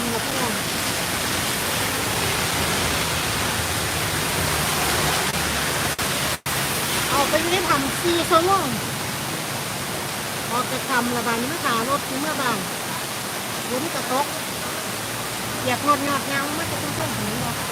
ำนะพี่น้องเอาไปไม่ได้ทำซีชั่วโมงออกจะทำระบายนี้มาขารถที่เมื่อบ่ายฝนกระตกอยากงดงอดเงามันจะต้องต้นหินเนาะ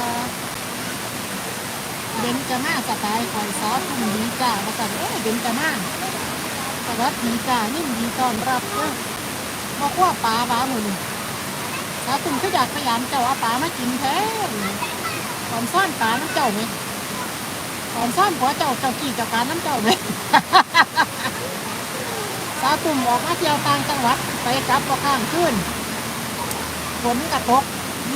นจะมาสไตล์คอยซอสทุ่มดีจ้ามาสั่นเอ้ยเบนจะมาสวัสดีจ้านิ่มดีต้อนรับเด้อมาขั้วปลาปลาหมือนี่สาตุ่มก็อยากขยันเจ้าอาปลามากินแท้ตอนซ่อนปลาน้ำเจ้าไหมตอนซ่อนผัวเจ้าเจ้ากี่กับการน้ำเจ้าไหมสาตุ่มออกมาเที่ยวต่างจังหวัดไปกลับก็ข้างขึ้นฝนกระตก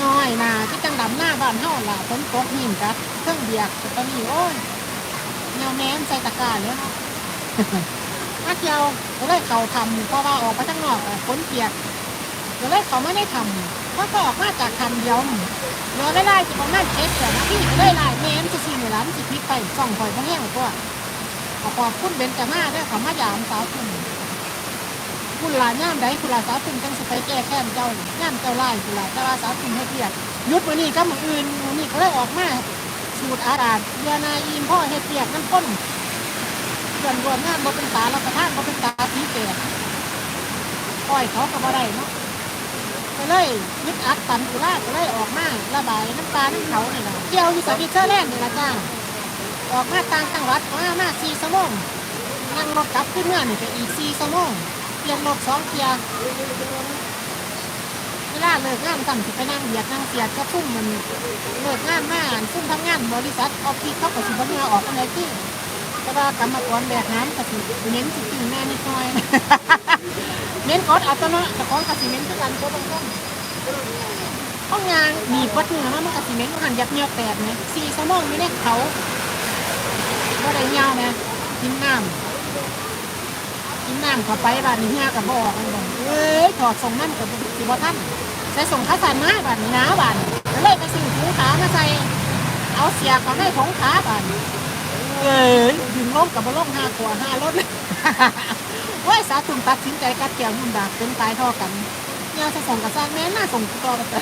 น้อยนาที่จังดำหน้าบ้านเฮาล่ะฝนตกหิมกัดเครื่องเบียกตอนนี้โอ้ยเงาแม้นใส่ตะกร้าเลยเนาะมาเที่ยวก็เลยเขาทำเพราะว่าออกไปข้างนอกฝนเปียกก็เลยเขาไม่ได้ทำเพราะก็ออกมาจากคันเดียวเดือได้ไล่จะประมาณเจ็ดเดือนนะพี่ก็เลยไล่แม้นจะสี่ในร้านสิพลิกไปส่องคอยพะแห้งตัวขอขอบคุณเบนจามาด้วยขามายามสาวคุณ คุณลาย่ามใดคุณลาสาวคุณจังสไปแก้แค้นเจ้าย่ามเจ้าไล่คุณลาแต่ว่าสาวคุณให้เกียรติยุดวันนี้ก็มืออื่นมือนี้ก็เลยออกมาสูตรอาดาดเดือนายอิมพ่อเฮ็ดเปียกน้ำข้นส่วนรวมงานบ่เป็นตาเราประทานบ่เป็นตาสีแก่ปล่อยเขาก็บ่ได้เนาะก็เลยยึดอัดตันกุลาก็เลยออกมาระบายน้ำตาน้ำเขานี่ล่ะเที่ยวอยู่สวิตเซอร์แลนด์นี่ละจ้าออกมาต่างจังหวัดมามาสี่ชั่วโมงนั่งรถกลับขึ้นเมื่อนี่ก็อีกสี่ชั่วโมง เปลี่ยนรถสองเที่ยวเวลาเลิกงานตั้งสิไปนั่งเบียดนั่งเสียดก็พุ่มมันเลิกงานมาซุ่มทำงานบริษัทออฟฟิศเขาก็สิบ่เมื่อออกกันเลยที่แต่ว่ากรรมกรแบกน้ำกสิเน้นสิกินแม่นิดหน่อยเน้นกดอัตโนมัติแต่ของกสิเน้นคือกันโคตรต้นห้องงานมีปัดเนื้อมันกสิเน้นหันยับเงียแตกไหมสี่สมองอยู่ในเขาว่าได้เงาไหมกินน้ำ กินน้ำเข้าไปบ้านนี้เงากับบอกมันบอกเอ้ยถอดส่งนั่นกับสิบท่านใส่ส่งข้าวสารมาบ้านนี้นะบ้านก็เลยไปซื้อถุงขามาใส่ เอาเสียเขาได้ถุงขาบ้านเอ้ยถึงล้มกับมาล้มห้าขวห้ารถเลยว่าสาตุ่มตัดสินใจกัดเกี่ยวหุ่นดาบเป็นตายท่อกันเนี่ยจะส่งกับสระซากแม่น่าส่งตัวไป